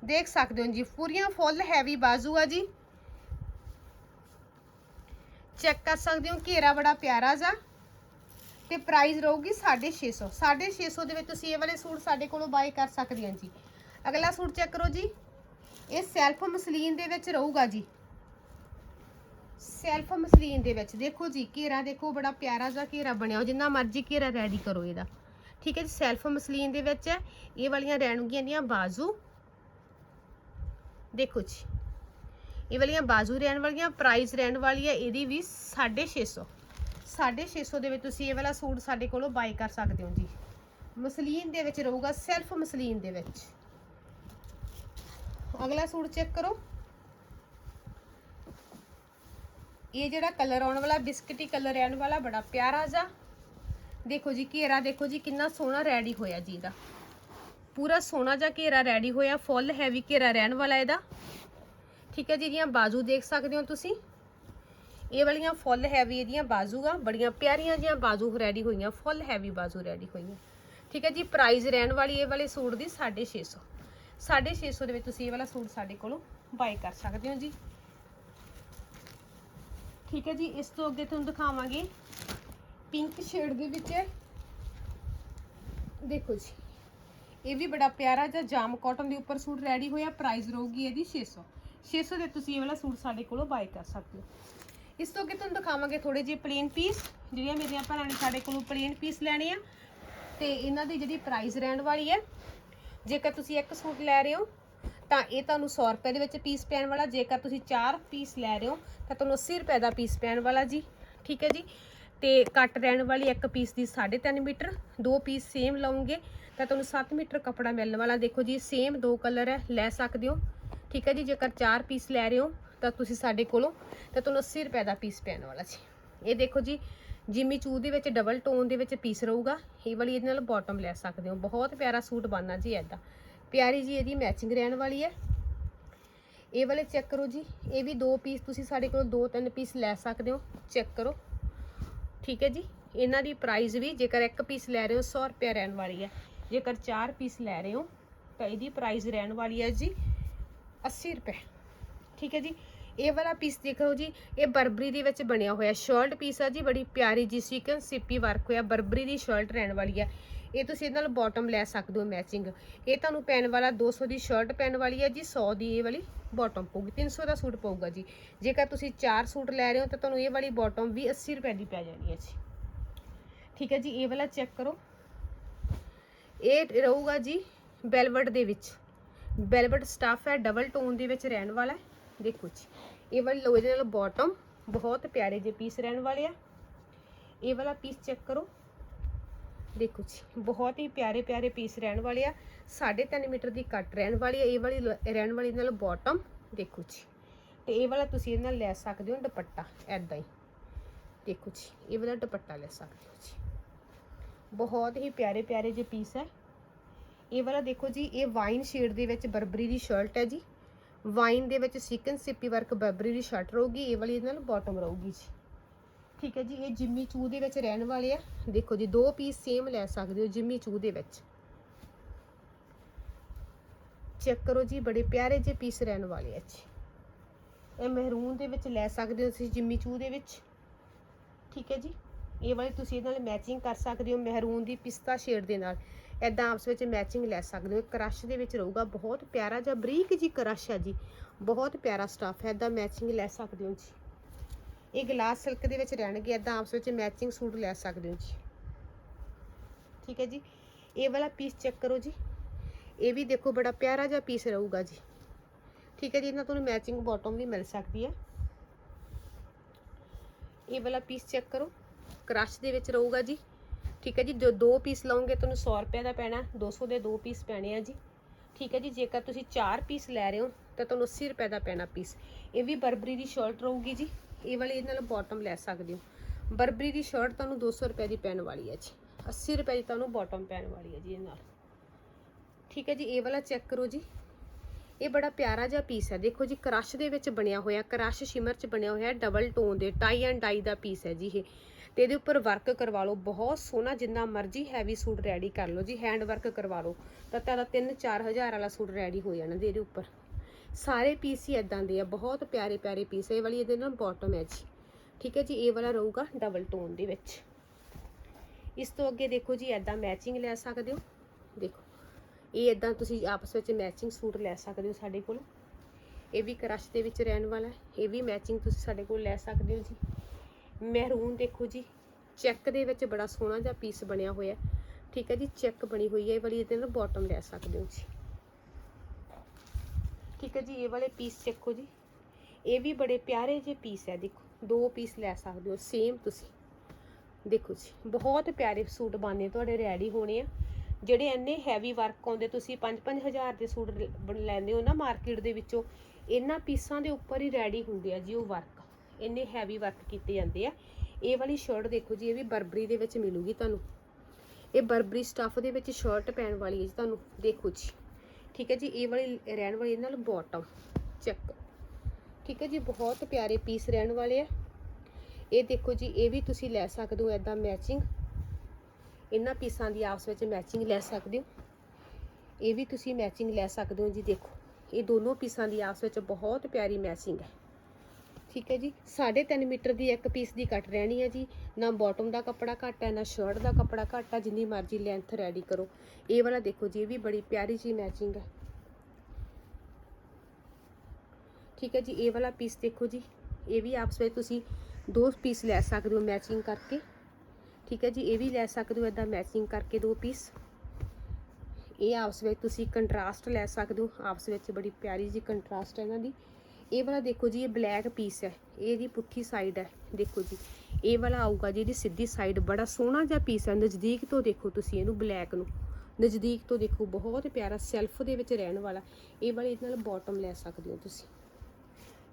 ਦੇਖ ਸਕਦੇ ਹੋ ਜੀ, ਪੂਰੀਆਂ ਫੁੱਲ ਹੈਵੀ ਬਾਜ਼ੂ ਆ ਜੀ। ਚੈੱਕ ਕਰ ਸਕਦੇ ਹੋ, ਘੇਰਾ ਬੜਾ ਪਿਆਰਾ ਜਾ ਤੇ ਪ੍ਰਾਈਸ ਰਹੂਗੀ 650 650 ਦੇ ਵਿੱਚ ਤੁਸੀਂ ਇਹ ਵਾਲੇ ਸੂਟ ਸਾਡੇ ਕੋਲੋਂ ਬਾਏ ਕਰ ਸਕਦੇ ਹੋ ਜੀ। ਅਗਲਾ ਸੂਟ ਚੈੱਕ ਕਰੋ ਜੀ। ਇਹ ਸੈਲਫ ਮਸਲੀਨ ਦੇ ਵਿੱਚ ਰਹੂਗਾ ਜੀ। ਸੈਲਫ ਮਸਲੀਨ ਦੇ ਵਿੱਚ। ਦੇਖੋ ਜੀ, ਘੇਰਾ ਦੇਖੋ, ਬੜਾ ਪਿਆਰਾ ਜਿਹਾ ਘੇਰਾ ਬਣਿਆ ਹੋ ਜਿੰਨਾ ਮਰਜ਼ੀ ਘੇਰਾ ਰੈਡੀ ਕਰੋ ਇਹਦਾ। ਠੀਕ ਹੈ ਜੀ ਸੈਲਫ ਮਸਲੀਨ ਦੇ ਵਿੱਚ ਹੈ, ਇਹ ਵਾਲੀਆਂ ਰਹਿਣਗੀਆਂ ਦੀਆਂ ਬਾਜ਼ੂ। ਦੇਖੋ ਜੀ, ਇਹ ਵਾਲੀਆਂ ਬਾਜ਼ੂ ਰਹਿਣ ਵਾਲੀਆਂ ਪ੍ਰਾਈਸ ਰਹਿਣ ਵਾਲੀ ਹੈ ਇਹਦੀ ਵੀ 650 650 ਦੇ ਵਿੱਚ ਤੁਸੀਂ ਇਹ ਵਾਲਾ ਸੂਟ ਸਾਡੇ ਕੋਲੋਂ ਬਾਈ ਕਰ ਸਕਦੇ ਹੋ ਜੀ। ਮਸਲੀਨ ਦੇ ਵਿੱਚ ਰਹੂਗਾ ਸੈਲਫ ਮਸਲੀਨ ਦੇ ਵਿੱਚ। ਅਗਲਾ ਸੂਟ ਚੈੱਕ ਕਰੋ। ਇਹ ਜਿਹੜਾ ਕਲਰ ਆਉਣ ਵਾਲਾ ਬਿਸਕਟੀ ਕਲਰ ਰਹਿਣ ਵਾਲਾ, ਬੜਾ ਪਿਆਰਾ ਜਿਹਾ। ਦੇਖੋ ਜੀ, ਘੇਰਾ ਦੇਖੋ ਜੀ, ਕਿੰਨਾ ਸੋਹਣਾ ਰੈਡੀ ਹੋਇਆ ਜੀ ਇਹਦਾ। ਪੂਰਾ ਸੋਹਣਾ ਜਿਹਾ ਘੇਰਾ ਰੈਡੀ ਹੋਇਆ ਫੁੱਲ ਹੈਵੀ ਘੇਰਾ ਰਹਿਣ ਵਾਲਾ ਇਹਦਾ। ਠੀਕ ਹੈ ਜੀ, ਇਹਦੀਆਂ ਬਾਜ਼ੂ ਦੇਖ ਸਕਦੇ ਹੋ ਤੁਸੀਂ। ਇਹ ਵਾਲੀਆਂ ਫੁੱਲ ਹੈਵੀ ਇਹਦੀਆਂ ਬਾਜ਼ੂ ਆ, ਬੜੀਆਂ ਪਿਆਰੀਆਂ ਜੀਆਂ ਬਾਜ਼ੂ ਰੈਡੀ ਹੋਈਆਂ ਫੁੱਲ ਹੈਵੀ ਬਾਜ਼ੂ ਰੈਡੀ ਹੋਈਆਂ। ਠੀਕ ਹੈ ਜੀ ਪ੍ਰਾਈਸ ਰਹਿਣ ਵਾਲੀ ਇਹ ਵਾਲੇ ਸੂਟ ਦੀ 650 650 ਦੇ ਵਿੱਚ ਤੁਸੀਂ ਇਹ ਵਾਲਾ ਸੂਟ ਸਾਡੇ ਕੋਲੋਂ ਬਾਈ ਕਰ ਸਕਦੇ ਹੋ ਜੀ। ਠੀਕ ਹੈ ਜੀ, ਇਸ ਤੋਂ ਅੱਗੇ ਤੁਹਾਨੂੰ ਦਿਖਾਵਾਂਗੇ। ਪਿੰਕ ਸ਼ੇਡ ਦੇ ਵਿੱਚ। ਦੇਖੋ ਜੀ, ਇਹ ਵੀ ਬੜਾ ਪਿਆਰਾ ਜਿਹਾ ਜਾਮ ਕਾਟਨ ਦੇ ਉੱਪਰ ਸੂਟ ਰੈਡੀ ਹੋਇਆ ਪ੍ਰਾਈਸ ਰਹੂਗੀ ਇਹਦੀ 600 600 ਦੇ ਤੁਸੀਂ ਇਹ ਵਾਲਾ ਸੂਟ ਸਾਡੇ ਕੋਲੋਂ ਬਾਈ ਕਰ ਸਕਦੇ ਹੋ। ਇਸ ਤੋਂ ਅੱਗੇ ਤੁਹਾਨੂੰ ਦਿਖਾਵਾਂਗੇ ਥੋੜੇ ਜਿਹੇ ਪਲੇਨ ਪੀਸ ਜਿਹੜੀਆਂ ਮੇਰੀਆਂ ਭੈਣਾਂ ਨੇ ਸਾਡੇ ਕੋਲੋਂ ਪਲੇਨ ਪੀਸ ਲੈਣੇ ਆ। ਤੇ ਇਹਨਾਂ ਦੀ ਜਿਹੜੀ ਪ੍ਰਾਈਸ ਰਹਿਣ ਵਾਲੀ ਹੈ, ਜੇਕਰ ਤੁਸੀਂ ਇੱਕ ਸੂਟ ਲੈ ਰਹੇ ਹੋ ਤਾਂ ਇਹ ਤੁਹਾਨੂੰ 100 ਰੁਪਏ ਦੇ ਵਿੱਚ ਪੀਸ ਪੈਣ ਵਾਲਾ, ਜੇਕਰ ਤੁਸੀਂ 4 ਪੀਸ ਲੈ ਰਹੇ ਹੋ, ਤਾਂ ਤੁਹਾਨੂੰ 80 ਰੁਪਏ ਦਾ ਪੀਸ ਪੈਣ ਵਾਲਾ ਜੀ, ਠੀਕ ਹੈ ਜੀ? ਤੇ ਕੱਟ ਰਹਿਣ ਵਾਲੀ ਇੱਕ ਪੀਸ ਦੀ 3.5 ਮੀਟਰ, ਦੋ ਪੀਸ ਸੇਮ ਲਓਗੇ, ਤਾਂ ਤੁਹਾਨੂੰ 7 ਮੀਟਰ ਕੱਪੜਾ ਮਿਲਣ ਵਾਲਾ, ਦੇਖੋ ਜੀ ਸੇਮ ਦੋ ਕਲਰ ਹੈ, ਲੈ ਸਕਦੇ ਹੋ, ਠੀਕ ਹੈ ਜੀ? ਜੇਕਰ 4 ਪੀਸ ਲੈ ਰਹੇ ਹੋ, ਤਾਂ ਤੁਸੀਂ ਸਾਡੇ ਕੋਲੋਂ, ਤਾਂ ਤੁਹਾਨੂੰ 80 ਰੁਪਏ ਦਾ ਪੀਸ ਪੈਣ ਵਾਲਾ ਜੀ। ਇਹ ਦੇਖੋ ਜੀ, ਜਿਮੀ ਚੂ ਦੇ ਵਿੱਚ ਡਬਲ ਟੋਨ ਦੇ ਵਿੱਚ ਪੀਸ ਰਹੂਗਾ, ਇਹ ਵਾਲੀ ਇਹਦੇ ਨਾਲ ਬਾਟਮ ਲੈ ਸਕਦੇ ਹੋ, ਬਹੁਤ ਪਿਆਰਾ ਸੂਟ ਬਣਨਾ ਜੀ ਐਦਾਂ ਪਿਆਰੀ ਜੀ, ਇਹਦੀ ਮੈਚਿੰਗ ਰਹਿਣ ਵਾਲੀ ਹੈ। ਇਹ ਵਾਲੇ ਚੈੱਕ ਕਰੋ ਜੀ। ਇਹ ਵੀ ਦੋ ਪੀਸ ਤੁਸੀਂ ਸਾਡੇ ਕੋਲੋਂ ਦੋ ਤਿੰਨ ਪੀਸ ਲੈ ਸਕਦੇ ਹੋ। ਚੈੱਕ ਕਰੋ। ਠੀਕ ਹੈ ਜੀ। ਇਹਨਾਂ ਦੀ ਪ੍ਰਾਈਸ ਵੀ ਜੇਕਰ ਇੱਕ ਪੀਸ ਲੈ ਰਹੇ ਹੋ 100 ਰੁਪਏ ਰਹਿਣ ਵਾਲੀ ਹੈ। ਜੇਕਰ ਚਾਰ ਪੀਸ ਲੈ ਰਹੇ ਹੋ, ਤਾਂ ਇਹਦੀ ਪ੍ਰਾਈਸ ਰਹਿਣ ਵਾਲੀ ਹੈ ਜੀ 80 ਰੁਪਏ। ਠੀਕ ਹੈ ਜੀ। ਇਹ ਵਾਲਾ ਪੀਸ ਦੇਖੋ ਜੀ, ਇਹ ਬਰਬਰੀ ਦੇ ਵਿੱਚ ਬਣਿਆ ਹੋਇਆ ਸ਼ਰਟ ਪੀਸ ਆ ਜੀ, ਬੜੀ ਪਿਆਰੀ ਜੀ ਸੀਕਨ ਸਿੱਪੀ ਵਰਕ ਹੋਇਆ, ਬਰਬਰੀ ਦੀ ਸ਼ਰਟ ਰਹਿਣ ਵਾਲੀ ਆ। ਇਹ ਤੁਸੀਂ ਇਹਦੇ ਨਾਲ ਬਾਟਮ ਲੈ ਸਕਦੇ ਹੋ ਮੈਚਿੰਗ ਇਹ ਤੁਹਾਨੂੰ ਪੈਣ ਵਾਲਾ 200 ਦੀ ਸ਼ਰਟ ਪੈਣ ਵਾਲੀ ਹੈ ਜੀ 100 ਦੀ ਇਹ ਵਾਲੀ ਬਾਟਮ ਪਊਗੀ 300 ਦਾ ਸੂਟ ਪਊਗਾ ਜੀ। ਜੇਕਰ ਤੁਸੀਂ 4 ਸੂਟ ਲੈ ਰਹੇ ਹੋ ਤਾਂ ਤੁਹਾਨੂੰ ਇਹ ਵਾਲੀ ਬਾਟਮ ਵੀ 80 ਰੁਪਏ ਦੀ ਪੈ ਜਾਣੀ ਹੈ ਜੀ। ਠੀਕ ਹੈ ਜੀ, ਇਹ ਵਾਲਾ ਚੈੱਕ ਕਰੋ। ਇਹ ਰਹੂਗਾ ਜੀ ਬੈਲਵਟ ਦੇ ਵਿੱਚ। ਬੈਲਵਟ ਸਟਫ ਹੈ ਡਬਲ ਟੋਨ ਦੇ ਵਿੱਚ ਰਹਿਣ ਵਾਲਾ ਹੈ। ਦੇਖੋ ਜੀ ਇਹ ਵਾਲੀ ਲੋ ਇਹਦੇ ਨਾਲ ਬਾਟਮ ਬਹੁਤ ਪਿਆਰੇ ਜਿਹੇ ਪੀਸ ਰਹਿਣ ਵਾਲੇ ਆ। ਇਹ ਵਾਲਾ ਪੀਸ ਚੈੱਕ ਕਰੋ। ਦੇਖੋ ਜੀ ਬਹੁਤ ਹੀ ਪਿਆਰੇ ਪਿਆਰੇ ਪੀਸ ਰਹਿਣ ਵਾਲੇ ਆ। 3.5 ਮੀਟਰ ਦੀ ਕੱਟ ਰਹਿਣ ਵਾਲੀ ਆ। ਇਹ ਵਾਲੀ ਲ- ਰਹਿਣ ਵਾਲੀ ਨਾਲ ਬਾਟਮ ਦੇਖੋ ਜੀ ਤੇ ਇਹ ਵਾਲਾ ਤੁਸੀਂ ਇਹਦੇ ਨਾਲ ਲੈ ਸਕਦੇ ਹੋ ਦੁਪੱਟਾ ਐਦਾਂ ਹੀ। ਦੇਖੋ ਜੀ ਇਹ ਵਾਲਾ ਦੁਪੱਟਾ ਲੈ ਸਕਦੇ ਹੋ ਜੀ। ਬਹੁਤ ਹੀ ਪਿਆਰੇ ਪਿਆਰੇ ਜਿਹੇ ਪੀਸ ਹੈ ਇਹ ਵਾਲਾ ਦੇਖੋ ਜੀ, ਇਹ ਵਾਈਨ ਸ਼ੇਡ ਦੇ ਵਿੱਚ ਬਰਬਰੀ ਦੀ ਸ਼ਰਟ ਹੈ ਜੀ। ਵਾਈਨ ਦੇ ਵਿੱਚ ਸਿਕਨ ਸਿੱਪੀ ਵਰਕ ਬਰਬਰੀ ਦੀ ਸ਼ਰਟ ਰਹੂਗੀ, ਇਹ ਵਾਲੀ ਇਹਦੇ ਨਾਲ ਬਾਟਮ ਰਹੂਗੀ ਜੀ। ਠੀਕ ਹੈ ਜੀ, ਇਹ ਜਿੰਮੀ ਚੂ ਦੇ ਵਿੱਚ ਰਹਿਣ ਵਾਲੇ ਆ। ਦੇਖੋ ਜੀ, ਦੋ ਪੀਸ ਸੇਮ ਲੈ ਸਕਦੇ ਹੋ ਜਿੰਮੀ ਚੂ ਦੇ ਵਿੱਚ। ਚੈੱਕ ਕਰੋ ਜੀ, ਬੜੇ ਪਿਆਰੇ ਜਿਹੇ ਪੀਸ ਰਹਿਣ ਵਾਲੇ ਆ ਜੀ। ਇਹ ਮਹਿਰੂਨ ਦੇ ਵਿੱਚ ਲੈ ਸਕਦੇ ਹੋ ਤੁਸੀਂ ਜਿੰਮੀ ਚੂ ਦੇ ਵਿੱਚ। ਠੀਕ ਹੈ ਜੀ, ਇਹ ਵਾਲੀ ਤੁਸੀਂ ਇਹਦੇ ਨਾਲ ਮੈਚਿੰਗ ਕਰ ਸਕਦੇ ਹੋ ਮਹਿਰੂਨ ਦੀ ਪਿਸਤਾ ਸ਼ੇਡ ਦੇ ਨਾਲ। ਐਦਾਂ ਆਪਸ ਵਿੱਚ ਮੈਚਿੰਗ ਲੈ ਸਕਦੇ ਹੋ। ਕਰਸ਼ ਦੇ ਵਿੱਚ ਰਹੂਗਾ, ਬਹੁਤ ਪਿਆਰਾ ਜਿਹਾ, ਬਰੀਕ ਜੀ ਕਰਸ਼ ਹੈ ਜੀ। ਬਹੁਤ ਪਿਆਰਾ ਸਟਫ ਹੈ ਐਦਾਂ ਮੈਚਿੰਗ ਲੈ ਸਕਦੇ ਹੋ ਜੀ। ਇਹ ਗਲਾਸ ਸਿਲਕ ਦੇ ਵਿੱਚ ਰਹਿਣਗੇ ਐਦਾਂ ਆਪਸ ਵਿੱਚ ਮੈਚਿੰਗ ਸੂਟ ਲੈ ਸਕਦੇ ਹੋ ਜੀ। ਠੀਕ ਹੈ ਜੀ? ਇਹ ਵਾਲਾ ਪੀਸ ਚੈੱਕ ਕਰੋ ਜੀ। ਇਹ ਵੀ ਦੇਖੋ, ਬੜਾ ਪਿਆਰਾ ਜਿਹਾ ਪੀਸ ਰਹੂਗਾ ਜੀ। ਠੀਕ ਹੈ ਜੀ? ਇਹਨਾਂ ਤੁਹਾਨੂੰ ਮੈਚਿੰਗ ਬਾਟਮ ਵੀ ਮਿਲ ਸਕਦੀ ਹੈ। ਇਹ ਵਾਲਾ ਪੀਸ ਚੈੱਕ ਕਰੋ। ਕ੍ਰਸ਼ ਦੇ ਵਿੱਚ ਰਹੂਗਾ ਜੀ। ਠੀਕ ਹੈ ਜੀ, ਜੋ ਦੋ ਪੀਸ ਲਓਗੇ, ਤੁਹਾਨੂੰ 100 ਰੁਪਏ ਦਾ ਪੈਣਾ 200 ਦੇ ਦੋ ਪੀਸ ਪੈਣੇ ਆ ਜੀ। ਠੀਕ ਹੈ ਜੀ, ਜੇਕਰ ਤੁਸੀਂ ਚਾਰ ਪੀਸ ਲੈ ਰਹੇ ਹੋ, ਤਾਂ ਤੁਹਾਨੂੰ 80 ਰੁਪਏ ਦਾ ਪੈਣਾ ਪੀਸ। ਇਹ ਵੀ ਬਰਬਰੀ ਦੀ ਸ਼ਰਟ ਰਹੂਗੀ ਜੀ, ਇਹ ਵਾਲੀ ਇਹਦੇ ਨਾਲ ਬਾਟਮ ਲੈ ਸਕਦੇ ਹੋ। ਬਰਬਰੀ ਦੀ ਸ਼ਰਟ ਤੁਹਾਨੂੰ 200 ਰੁਪਏ ਦੀ ਪੈਣ ਵਾਲੀ ਹੈ ਜੀ। 80 ਰੁਪਏ ਦੀ ਤੁਹਾਨੂੰ ਬਾਟਮ ਪੈਣ ਵਾਲੀ ਹੈ ਜੀ ਇਹ ਨਾਲ। ਠੀਕ ਹੈ ਜੀ, ਇਹ ਵਾਲਾ ਚੈੱਕ ਕਰੋ ਜੀ। ਇਹ ਬੜਾ ਪਿਆਰਾ ਜਿਹਾ ਪੀਸ ਹੈ। ਦੇਖੋ ਜੀ, ਕ੍ਰਸ਼ ਦੇ ਵਿੱਚ ਬਣਿਆ ਹੋਇਆ, ਕ੍ਰਸ਼ ਸ਼ਿਮਰ ਚ ਬਣਿਆ ਹੋਇਆ ਡਬਲ ਟੋਨ ਦੇ ਟਾਈ ਐਂਡ ਡਾਈ ਦਾ ਪੀਸ ਹੈ ਜੀ ਇਹ। ਤੇ ਇਹਦੇ ਉੱਪਰ ਵਰਕ ਕਰਵਾ ਲਓ, ਬਹੁਤ ਸੋਹਣਾ ਜਿੰਨਾ ਮਰਜ਼ੀ ਹੈਵੀ ਸੂਟ ਰੈਡੀ ਕਰ ਲਓ ਜੀ ਹੈਂਡ ਵਰਕ ਕਰਵਾ ਲਓ, ਤਾਂ ਤੁਹਾਡਾ 3-4000 ਵਾਲਾ ਸੂਟ ਰੈਡੀ ਹੋ ਜਾਣਾ ਜੀ ਇਹਦੇ ਉੱਪਰ। ਸਾਰੇ ਪੀਸ ਹੀ ਇਦਾਂ ਦੇ ਆ, ਬਹੁਤ ਪਿਆਰੇ ਪਿਆਰੇ ਪੀਸ ਇਹ ਵਾਲੀ ਇਹਦੇ ਨਾਲ ਬਾਟਮ ਹੈ ਜੀ। ਠੀਕ ਹੈ ਜੀ, ਇਹ ਵਾਲਾ ਰਹੂਗਾ ਡਬਲ ਟੋਨ ਦੇ ਵਿੱਚ। ਇਸ ਤੋਂ ਅੱਗੇ ਦੇਖੋ ਜੀ ਐਦਾਂ ਮੈਚਿੰਗ ਲੈ ਸਕਦੇ ਹੋ। ਦੇਖੋ, ਇਹ ਇਦਾਂ ਤੁਸੀਂ ਆਪਸ ਵਿੱਚ ਮੈਚਿੰਗ ਸੂਟ ਲੈ ਸਕਦੇ ਹੋ ਸਾਡੇ ਕੋਲ। ਇਹ ਵੀ ਕਰਸ਼ ਦੇ ਵਿੱਚ ਰਹਿਣ ਵਾਲਾ, ਇਹ ਵੀ ਮੈਚਿੰਗ ਤੁਸੀਂ ਸਾਡੇ ਕੋਲ ਲੈ ਸਕਦੇ ਹੋ ਜੀ। ਮਹਿਰੂਨ ਦੇਖੋ ਜੀ। ਚੈੱਕ ਦੇ ਵਿੱਚ ਬੜਾ ਸੋਹਣਾ ਜਿਹਾ ਪੀਸ ਬਣਿਆ ਹੋਇਆ। ਠੀਕ ਹੈ ਜੀ, ਚੈੱਕ ਬਣੀ ਹੋਈ ਹੈ। ਇਹ ਵਾਲੀ ਇਹਦੇ ਨਾਲ ਬਾਟਮ ਲੈ ਸਕਦੇ ਹੋ ਜੀ। ਠੀਕ ਹੈ ਜੀ, ਇਹ ਵਾਲੇ ਪੀਸ ਦੇਖੋ ਜੀ। ਇਹ ਵੀ ਬੜੇ ਪਿਆਰੇ ਜਿਹੇ ਪੀਸ ਹੈ, ਦੇਖੋ। ਦੋ ਪੀਸ ਲੈ ਸਕਦੇ ਹੋ ਸੇਮ ਤੁਸੀਂ। ਦੇਖੋ ਜੀ, ਬਹੁਤ ਪਿਆਰੇ ਸੂਟ ਬਣਨੇ ਤੁਹਾਡੇ ਰੈਡੀ ਹੋਣੇ ਆ। ਜਿਹੜੇ ਇੰਨੇ ਹੈਵੀ ਵਰਕ ਆਉਂਦੇ, ਤੁਸੀਂ 5-5000 ਦੇ ਸੂਟ ਲੈਂਦੇ ਹੋ ਨਾ ਮਾਰਕੀਟ ਦੇ ਵਿੱਚੋਂ, ਇਹਨਾਂ ਪੀਸਾਂ ਦੇ ਉੱਪਰ ਹੀ ਰੈਡੀ ਹੁੰਦੇ ਆ ਜੀ ਉਹ ਵਰਕ ਇੰਨੇ ਹੈਵੀ ਵਰਕ ਕੀਤੇ ਜਾਂਦੇ ਆ। ਇਹ ਵਾਲੀ ਸ਼ਰਟ ਦੇਖੋ ਜੀ, ਇਹ ਵੀ ਬਰਬਰੀ ਦੇ ਵਿੱਚ ਮਿਲੂਗੀ ਤੁਹਾਨੂੰ। ਇਹ ਬਰਬਰੀ ਸਟੱਫ ਦੇ ਵਿੱਚ ਸ਼ਰਟ ਪੈਣ ਵਾਲੀ ਹੈ ਜੀ ਤੁਹਾਨੂੰ। ਦੇਖੋ ਜੀ। ਠੀਕ ਹੈ ਜੀ, ਇਹ ਵਾਲੀ ਰਹਿਣ ਵਾਲੀ ਇਹਨਾਂ ਨਾਲ ਬਾਟਮ ਚੈੱਕ ਠੀਕ ਹੈ ਜੀ, ਬਹੁਤ ਪਿਆਰੇ ਪੀਸ ਰਹਿਣ ਵਾਲੇ ਆ। ਇਹ ਦੇਖੋ ਜੀ, ਇਹ ਵੀ ਤੁਸੀਂ ਲੈ ਸਕਦੇ ਹੋ ਐਦਾਂ ਮੈਚਿੰਗ ਇਹਨਾਂ ਪੀਸਾਂ ਦੀ ਆਪਸ ਵਿੱਚ ਮੈਚਿੰਗ ਲੈ ਸਕਦੇ ਹੋ। ਇਹ ਵੀ ਤੁਸੀਂ ਮੈਚਿੰਗ ਲੈ ਸਕਦੇ ਹੋ ਜੀ, ਦੇਖੋ। ਇਹ ਦੋਨੋਂ ਪੀਸਾਂ ਦੀ ਆਪਸ ਵਿੱਚ ਬਹੁਤ ਪਿਆਰੀ ਮੈਚਿੰਗ ਹੈ। ਠੀਕ ਹੈ ਜੀ। 3.5 ਮੀਟਰ ਦੀ ਇੱਕ ਪੀਸ ਦੀ ਕੱਟ ਰਹਿਣੀ ਹੈ ਜੀ। ਨਾ ਬਾਟਮ ਦਾ ਕੱਪੜਾ ਘੱਟ ਹੈ, ਨਾ ਸ਼ਰਟ ਦਾ ਕੱਪੜਾ ਘੱਟ ਹੈ, ਜਿੰਨੀ ਮਰਜ਼ੀ ਲੈਂਥ ਰੈਡੀ ਕਰੋ। ਇਹ ਵਾਲਾ ਦੇਖੋ ਜੀ, ਇਹ ਵੀ ਬੜੀ ਪਿਆਰੀ ਜੀ ਮੈਚਿੰਗ ਹੈ। ਠੀਕ ਹੈ ਜੀ, ਇਹ ਵਾਲਾ ਪੀਸ ਦੇਖੋ ਜੀ। ਇਹ ਵੀ ਆਪਸ ਵਿੱਚ ਤੁਸੀਂ ਦੋ ਪੀਸ ਲੈ ਸਕਦੇ ਹੋ ਮੈਚਿੰਗ ਕਰਕੇ। ਠੀਕ ਹੈ ਜੀ, ਇਹ ਵੀ ਲੈ ਸਕਦੇ ਹੋ ਇਦਾਂ ਮੈਚਿੰਗ ਕਰਕੇ ਦੋ ਪੀਸ ਇਹ ਆਪਸ ਵਿੱਚ ਤੁਸੀਂ ਕੰਟਰਾਸਟ ਲੈ ਸਕਦੇ ਹੋ। ਆਪਸ ਵਿੱਚ ਬੜੀ ਪਿਆਰੀ ਜੀ ਕੰਟਰਾਸਟ ਹੈ ਇਹਨਾਂ ਦੀ। ਇਹ ਵਾਲਾ ਦੇਖੋ ਜੀ, ਇਹ ਬਲੈਕ ਪੀਸ ਹੈ। ਇਹ ਇਹਦੀ ਪੁੱਠੀ ਸਾਈਡ ਹੈ, ਦੇਖੋ ਜੀ। ਇਹ ਵਾਲਾ ਆਊਗਾ ਜੀ, ਇਹਦੀ ਸਿੱਧੀ ਸਾਈਡ ਬੜਾ ਸੋਹਣਾ ਜਿਹਾ ਪੀਸ ਹੈ। ਨਜ਼ਦੀਕ ਤੋਂ ਦੇਖੋ ਤੁਸੀਂ ਇਹਨੂੰ ਬਲੈਕ ਨੂੰ। ਨਜ਼ਦੀਕ ਤੋਂ ਦੇਖੋ, ਬਹੁਤ ਪਿਆਰਾ ਸੈਲਫ ਦੇ ਵਿੱਚ ਰਹਿਣ ਵਾਲਾ। ਇਹ ਵਾਲੇ ਇਹਦੇ ਨਾਲ ਬਾਟਮ ਲੈ ਸਕਦੇ ਹੋ ਤੁਸੀਂ।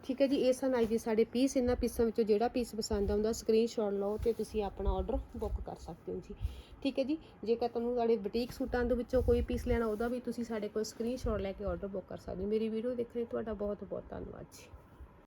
ਠੀਕ ਹੈ ਜੀ, ਇਹ ਸਨ ਅੱਜ ਦੇ ਸਾਡੇ ਪੀਸ ਇਹਨਾਂ ਪੀਸਾਂ ਵਿੱਚੋਂ ਜਿਹੜਾ ਪੀਸ ਪਸੰਦ ਆਉਂਦਾ ਸਕਰੀਨਸ਼ਾਟ ਲਓ ਤੇ ਤੁਸੀਂ ਆਪਣਾ ਆਰਡਰ ਬੁੱਕ ਕਰ ਸਕਦੇ ਹੋ ਜੀ। ਠੀਕ ਹੈ ਜੀ, ਜੇਕਰ ਤੁਹਾਨੂੰ ਸਾਡੇ ਬੁਟੀਕ ਸੂਟਾਂ ਦੇ ਵਿੱਚੋਂ ਕੋਈ ਪੀਸ ਲੈਣਾ, ਉਹਦਾ ਵੀ ਤੁਸੀਂ ਸਾਡੇ ਕੋਲ ਸਕਰੀਨਸ਼ਾਟ ਲੈ ਕੇ ਆਰਡਰ ਬੁੱਕ ਕਰ ਸਕਦੇ ਹੋ। ਮੇਰੀ ਵੀਡੀਓ ਦੇਖਣ ਲਈ ਤੁਹਾਡਾ ਬਹੁਤ ਬਹੁਤ ਧੰਨਵਾਦ ਜੀ।